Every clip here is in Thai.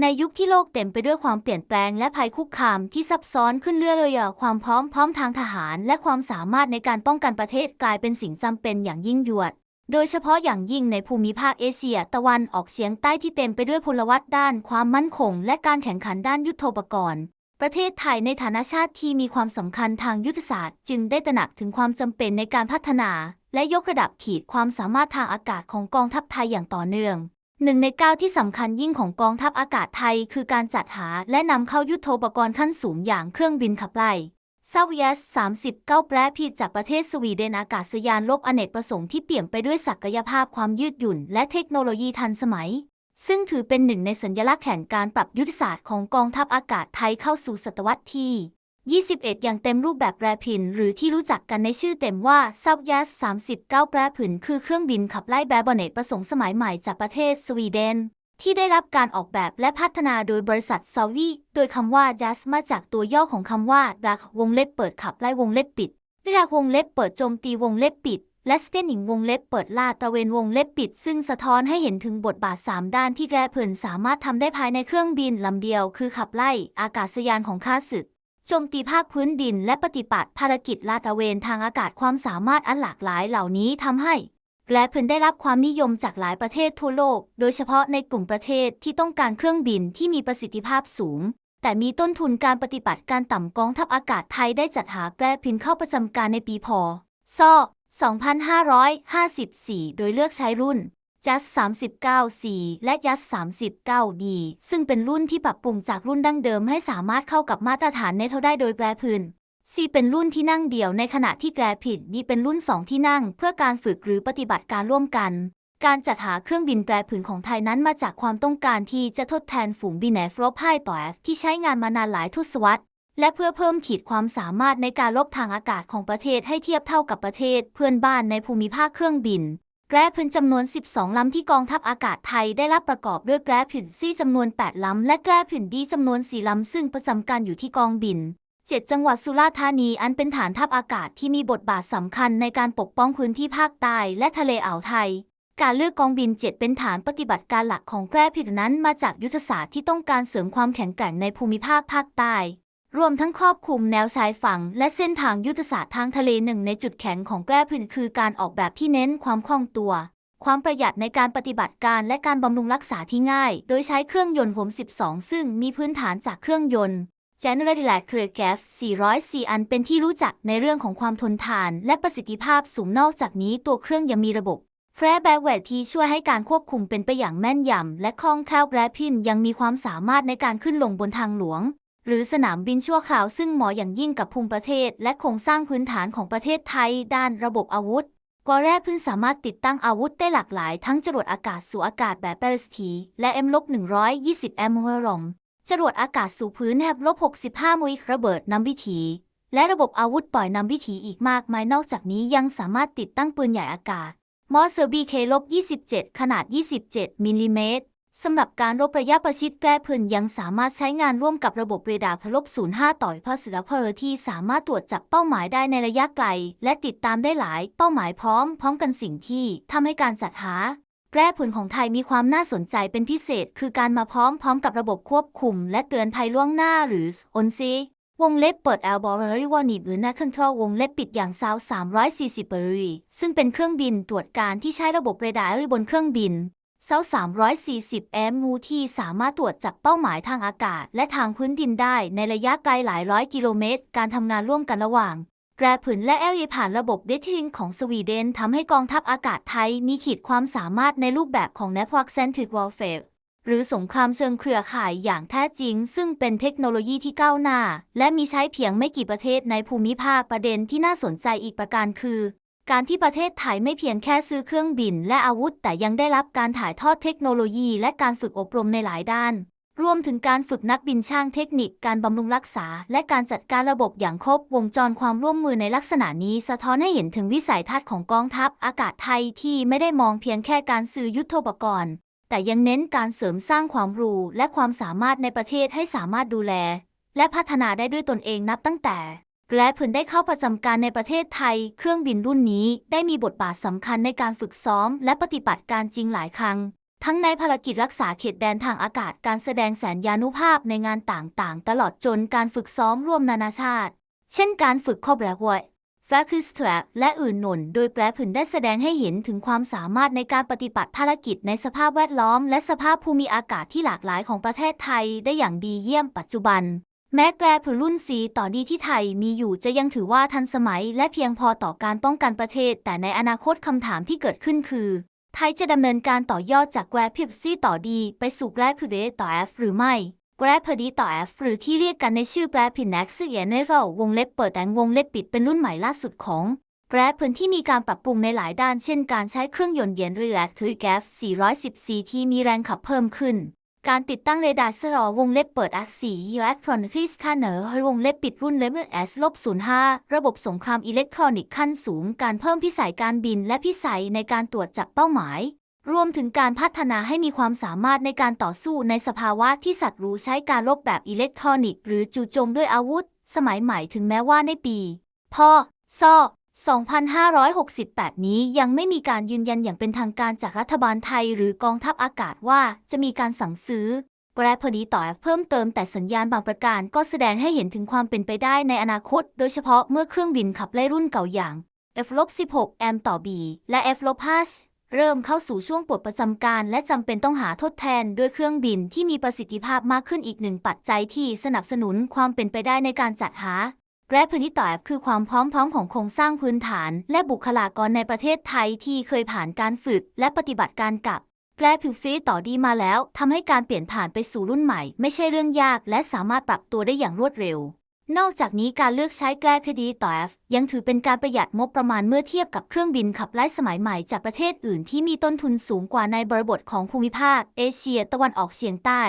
ในยุคที่โลกเต็มไปด้วยความเปลี่ยนแปลงและภัยคุกคามที่ซับซ้อนขึ้นเรื่อยๆความพร้อมพร้อมทางทหาร และความสามารถในการป้องกันประเทศกลายเป็นสิ่งจำเป็นอย่างยิ่งยวด โดยเฉพาะอย่างยิ่งในภูมิภาคเอเชีย ตะวันออกเฉียงใต้ที่เต็มไปด้วยพลวัตด้านความมั่นคง และการแข่งขันด้านยุทโธปกรณ์ ประเทศไทยในฐานะชาติที่มีความสำคัญทางยุทธศาสตร์ จึงได้ตระหนักถึงความจำเป็นในการพัฒนา และยกระดับขีดความสามารถทางอากาศของกองทัพไทยอย่างต่อเนื่อง หนึ่งในก้าวที่สำคัญยิ่งของกองทัพอากาศไทย คือการจัดหาและนำเข้ายุทโธปกรณ์ขั้นสูงอย่างเครื่องบินขับไล่ซาวิยัส39แปรผิดจากประเทศสวีเดนอากาศยานลบอเนกประสงค์ที่เปี่ยมไปด้วยศักยภาพความยืดหยุ่น และเทคโนโลยีทันสมัย ซึ่งถือเป็นหนึ่งในสัญลักษณ์แห่งการปรับยุทธศาสตร์ของกองทัพอากาศไทยเข้าสู่ศตวรรษที่ 21 อย่างเต็มรูปแบบแปรผิน หรือที่รู้จักกันในชื่อเต็มว่าซาบยัส39 แปรผิน คือเครื่องบินขับไล่แบบอเนกประสงค์สมัยใหม่จากประเทศสวีเดน ที่ได้รับการออกแบบและพัฒนาโดยบริษัทซาวีโดยคำว่ายัสมาจากตัวย่อของคำว่าดักวงเล็บเปิดขับไล่วงเล็บปิดดักวงเล็บเปิดโจมตีวงเล็บปิด และสเปนหญิงวงเล็บเปิดลาดตระเวนวงเล็บปิด ซึ่งสะท้อนให้เห็นถึงบทบาท 3 ด้านที่แกรเผินสามารถทำได้ภายในเครื่องบินลำเดียว คือขับไล่อากาศยานของข้าศึก โจมตีภาคพื้นดินและปฏิบัติภารกิจลาดตระเวนทางอากาศความสามารถอันหลากหลายเหล่านี้ทำให้แกลเพินได้รับความนิยมจากหลายประเทศทั่วโลก โดยเฉพาะในกลุ่มประเทศที่ต้องการเครื่องบินที่มีประสิทธิภาพสูง แต่มีต้นทุนการปฏิบัติการต่ำกองทัพอากาศไทยได้จัดหาแกลพินเข้าประจำการในปีพศ2554 โดยเลือกใช้รุ่น JAS 39 C และ JAS 39 D ซึ่งเป็นรุ่นที่ปรับปรุงจากรุ่นดั้งเดิมให้สามารถเข้ากับมาตรฐานในเท่าได้โดยแปรพื้น C เป็นรุ่นที่นั่งเดี่ยวในขณะที่แกรผิด D เป็นรุ่น 2 ที่นั่ง เพื่อการฝึกหรือปฏิบัติการร่วมกัน การจัดหาเครื่องบินแปรผืนของไทยนั้นมาจากความต้องการที่จะทดแทนฝูงบินแอฟรบไฮต่อที่ใช้งานมานานหลายทศวรรษและเพื่อเพิ่มขีดความสามารถในการลบทางอากาศของประเทศให้เทียบเท่ากับประเทศ เพื่อนบ้านในภูมิภาคเครื่องบิน แกรพินจำนวน 12 ลำที่กองทัพอากาศไทยได้รับประกอบด้วยแกรพินซี่จำนวน 8 ลำ และแกรพินดีจำนวน 4 ลำ ซึ่งประจำการอยู่ที่กองบิน 7 จังหวัดสุราษฎร์ธานีอันเป็นฐานทัพอากาศที่มีบทบาทสำคัญในการปกป้องพื้นที่ภาคใต้และทะเลอ่าวไทย การเลือกกองบิน 7 เป็นฐานปฏิบัติการหลักของแกรพินนั้นมาจากยุทธศาสตร์ที่ต้องการเสริมความแข็งแกร่งในภูมิภาคภาคใต้ รวมทั้งครอบคลุมแนวชายฝั่ง และเส้นทางยุทธศาสตร์ทางทะเลหนึ่งในจุดแข็งของแกรพินคือการออกแบบที่เน้นความคล่องตัว ความประหยัดในการปฏิบัติการและการบำรุงรักษาที่ง่าย โดยใช้เครื่องยนต์ผม12 ซึ่งมีพื้นฐานจากเครื่องยนต์ General Electric F 400อันเป็นที่รู้จักในเรื่องของความทนทานและประสิทธิภาพสูงนอกจากนี้ตัวเครื่องยังมีระบบแฟร์แบ็กเวทที่ช่วยให้การควบคุมเป็นไปอย่างแม่นยำและคล่องแคล่วแกรพินยังมีความสามารถในการขึ้นลงบนทางหลวง หรือสนามบินชั่วคราวซึ่งเหมาะอย่างยิ่งกับภูมิประเทศ และโครงสร้างพื้นฐานของประเทศไทย ด้านระบบอาวุธกอแรกพึ่งสามารถติดตั้งอาวุธได้หลากหลาย ทั้งจรวดอากาศสู่อากาศแบบ b a l l i s t และ M-120 M เวรอมจรวดอากาศสู่พื้นแฮบลบ65มุยระเบิดนำวิถี และระบบอาวุธปล่อยนำวิถีอีกมากมายนอกจากนี้ยังสามารถติดตั้งปืนใหญ่อากาศมอเซอร์บีเคลบ27 ขนาด 27มิลลิเมตร สำหรับการรบระยะประชิดแกล้พื้นยังสามารถใช้งานร่วมกับระบบเรดาร์พลบ05 ต่อยพาสลพอร์ที่สามารถตรวจจับเป้าหมายได้ในระยะไกล และติดตามได้หลายเป้าหมายพร้อม พร้อมกันสิ่งที่ทำให้การจัดหาแกล้ผลของไทยมีความน่าสนใจเป็นพิเศษ คือการมาพร้อมพร้อมกับระบบควบคุม และเตือนภัยล่วงหน้าหรือ ONC วงเล็บเปิด a l b o r a r y Warning หรือ n a Control วงเล็บปิดอย่างซาว340บรีซึ่งเป็นเครื่องบินตรวจการที่ใช้ระบบเรดาร์บนเครื่องบิน เซา340 m มูที่สามารถตรวจจับเป้าหมายทางอากาศ และทางพื้นดินได้ในระยะไกลหลายร้อยกิโลเมตร การทำงานร่วมกันระหว่างแกรผืนและเอลยผ่านระบบเดทิงของสวีเดนทำให้กองทัพอากาศไทยมีขีดความสามารถในรูปแบบของ Network Centric Warfare หรือสงครามเชิงเครือข่ายอย่างแท้จริง ซึ่งเป็นเทคโนโลยีที่ก้าวหน้า และมีใช้เพียงไม่กี่ประเทศในภูมิภาคประเด็นที่น่าสนใจอีกประการคือ การที่ประเทศไทยไม่เพียงแค่ซื้อเครื่องบินและอาวุธ แต่ยังได้รับการถ่ายทอดเทคโนโลยีและการฝึกอบรมในหลายด้าน รวมถึงการฝึกนักบินช่างเทคนิค การบำรุงรักษา และการจัดการระบบอย่างครบวงจรความร่วมมือในลักษณะนี้ สะท้อนให้เห็นถึงวิสัยทัศน์ของกองทัพอากาศไทยที่ไม่ได้มองเพียงแค่การซื้อยุทโธปกรณ์ แต่ยังเน้นการเสริมสร้างความรู้และความสามารถในประเทศให้สามารถดูแล และพัฒนาได้ด้วยตนเองนับตั้งแต่ และผลได้เข้าประจำการในประเทศไทย เครื่องบินรุ่นนี้ได้มีบทบาทสำคัญในการฝึกซ้อม และปฏิบัติการจริงหลายครั้ง ทั้งในภารกิจรักษาเขตแดนทางอากาศการแสดงแสนยานุภาพในงานต่างๆ ตลอดจนการฝึกซ้อมร่วมนานาชาติ เช่นการฝึกคอบแรกวยแฟคิสแทรและอื่นหนุนโดยแปรผืนได้แสดงให้เห็นถึงความสามารถในการปฏิบัติภารกิจในสภาพแวดล้อม และสภาพภูมิอากาศที่หลากหลายของประเทศไทยได้อย่างดีเยี่ยมปัจจุบัน แม้แปรผืนรุ่นสีต่อดีที่ไทยมีอยู่จะยังถือว่าทันสมัย และเพียงพอต่อการป้องกันประเทศ แต่ในอนาคตคำถามที่เกิดขึ้นคือ ไทยจะดำเนินการต่อยอดจากแกรพิบซี่ต่อดี ไปสู่แกรพิเดต่อ F หรือไม่แกรพดีต่อ F หรือที่เรียกกันในชื่อแกรพินแน็กซ์เอเนเวลวงเล็บเปิดแต่งวงเล็บปิดเป็นรุ่นใหม่ล่าสุดของแกรพื้นที่มีการปรับปรุงในหลายด้านเช่นการใช้เครื่องยนต์เย็นรีแลกทริกแกฟ410ที่มีแรงขับเพิ่มขึ้น การติดตั้งเรดาร์สลอวงเล็บเปิด a 4 u a c t r o n i c Scanner วงเล็บปิดรุ่น Level S ลบ05ระบบสงครามอิเล็กทรอนิกส์ขั้นสูง การเพิ่มพิสัยการบินและพิสัยในการตรวจจับเป้าหมาย รวมถึงการพัฒนาให้มีความสามารถในการต่อสู้ในสภาวะที่ศัตรูใช้การลบแบบอิเล็กทรอนิกส์หรือจู่โจมด้วยอาวุธ สมัยใหม่ถึงแม้ว่าในปี พศ 2568 นี้ยังไม่มีการยืนยันอย่างเป็นทางการจากรัฐบาลไทยหรือกองทัพอากาศว่าจะมีการสั่งซื้อแกรพอดีต่อเพิ่มเติมแต่สัญญาณบางประการก็แสดงให้เห็นถึงความเป็นไปได้ในอนาคต โดยเฉพาะเมื่อเครื่องบินขับไล่รุ่นเก่าอย่าง F-16 M ต่อ B และ F-5 เริ่มเข้าสู่ช่วงปลดประจำการ และจำเป็นต้องหาทดแทนด้วยเครื่องบินที่มีประสิทธิภาพมากขึ้นอีกหนึ่งปัจจัยที่สนับสนุนความเป็นไปได้ในการจัดหา และพื้นที่ต่อแอปคือความพร้อมพร้อมของโครงสร้างพื้นฐาน และบุคลากรในประเทศไทยที่เคยผ่านการฝึกและปฏิบัติการกับแกลผิวฟีต่อดีมาแล้วทำให้การเปลี่ยนผ่านไปสู่รุ่นใหม่ ไม่ใช่เรื่องยาก และสามารถปรับตัวได้อย่างรวดเร็ว นอกจากนี้การเลือกใช้แกลคดีต่อ F ยังถือเป็นการประหยัดงบประมาณเมื่อเทียบกับเครื่องบินขับไล่สมัยใหม่จากประเทศอื่นที่มีต้นทุนสูงกว่าในบริบทของภูมิภาค เอเชีย ตะวันออกเฉียงใต้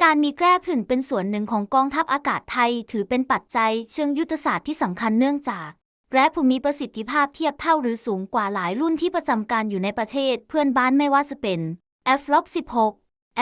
การมีแกล้ผื่นเป็นส่วนหนึ่งของกองทัพอากาศไทย ถือเป็นปัจจัยเชิงยุทธศาสตร์ที่สำคัญเนื่องจากแกล้ผื่นมีประสิทธิภาพเทียบเท่าหรือสูงกว่าหลายรุ่นที่ประจำการอยู่ในประเทศเพื่อนบ้านไม่ว่าจะเป็น F-16,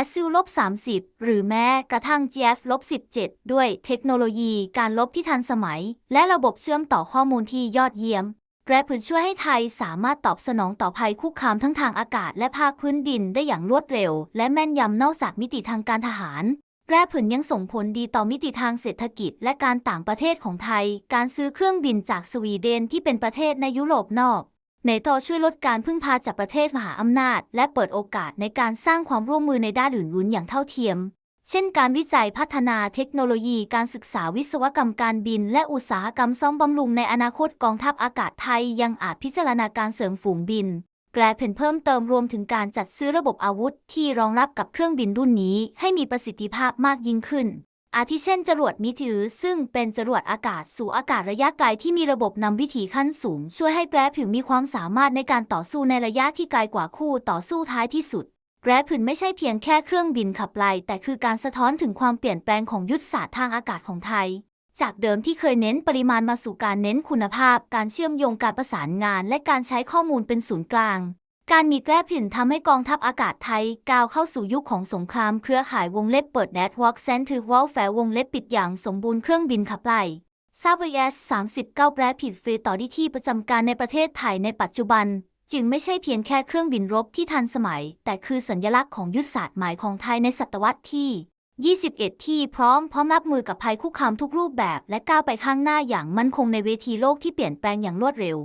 SU-30 หรือแม้กระทั่ง GF-17 ด้วยเทคโนโลยีการลบที่ทันสมัย และระบบเชื่อมต่อข้อมูลที่ยอดเยี่ยม แกรผืนช่วยให้ไทยสามารถตอบสนองต่อภัยคุกคามทั้งทางอากาศและภาคพื้นดินได้อย่างรวดเร็ว และแม่นยำนอกจากมิติทางการทหารแกรผืนยังส่งผลดีต่อมิติทางเศรษฐกิจ และการต่างประเทศของไทย การซื้อเครื่องบินจากสวีเดนที่เป็นประเทศในยุโรปนอกเนโตช่วยลดการพึ่งพาจากประเทศมหาอำนาจ และเปิดโอกาสในการสร้างความร่วมมือในด้านอื่นๆอย่างเท่าเทียม เช่นการวิจัยพัฒนาเทคโนโลยีการศึกษาวิศวกรรมการบิน และอุตสาหกรรมซ่อมบำรุงในอนาคตกองทัพอากาศไทยยังอาจพิจารณาการเสริมฝูงบินแกลเพนเพิ่มเติมรวมถึงการจัดซื้อระบบอาวุธ ที่รองรับกับเครื่องบินรุ่นนี้ ให้มีประสิทธิภาพมากยิ่งขึ้น อาทิเช่นจรวดมิถือ ซึ่งเป็นจรวดอากาศสู่อากาศระยะไกลที่มีระบบนำวิถีขั้นสูง ช่วยให้แกรผิวมีความสามารถในการต่อสู้ในระยะที่ไกลกว่าคู่ต่อสู้ท้ายที่สุด แรผืนไม่ใช่เพียงแค่เครื่องบินขับไล่แต่คือการสะท้อนถึงความเปลี่ยนแปลงของยุทธศาสตร์ทางอากาศของไทย จากเดิมที่เคยเน้นปริมาณมาสู่การเน้นคุณภาพ การเชื่อมโยงการประสานงาน และการใช้ข้อมูลเป็นศูนย์กลาง การมีแกล้ผินทำให้กองทัพอากาศไทยก้าวเข้าสู่ยุคของสงครามเครือข่ายวงเล็บเปิด Network Center Warfare วงเล็บปิดอย่างสมบูรณ์เครื่องบินขับไล่ซาบเอส39แปรผิดฟรีต่อที่ที่ประจำการในประเทศไทยในปัจจุบัน จึงไม่ใช่เพียงแค่เครื่องบินรบที่ทันสมัย แต่คือสัญลักษณ์ของยุทธศาสตร์ใหม่ของไทยในศตวรรษที่ 21 ที่พร้อมพร้อมรับมือกับภัยคุกคามทุกรูปแบบ และก้าวไปข้างหน้าอย่างมั่นคงในเวทีโลกที่เปลี่ยนแปลงอย่างรวดเร็ว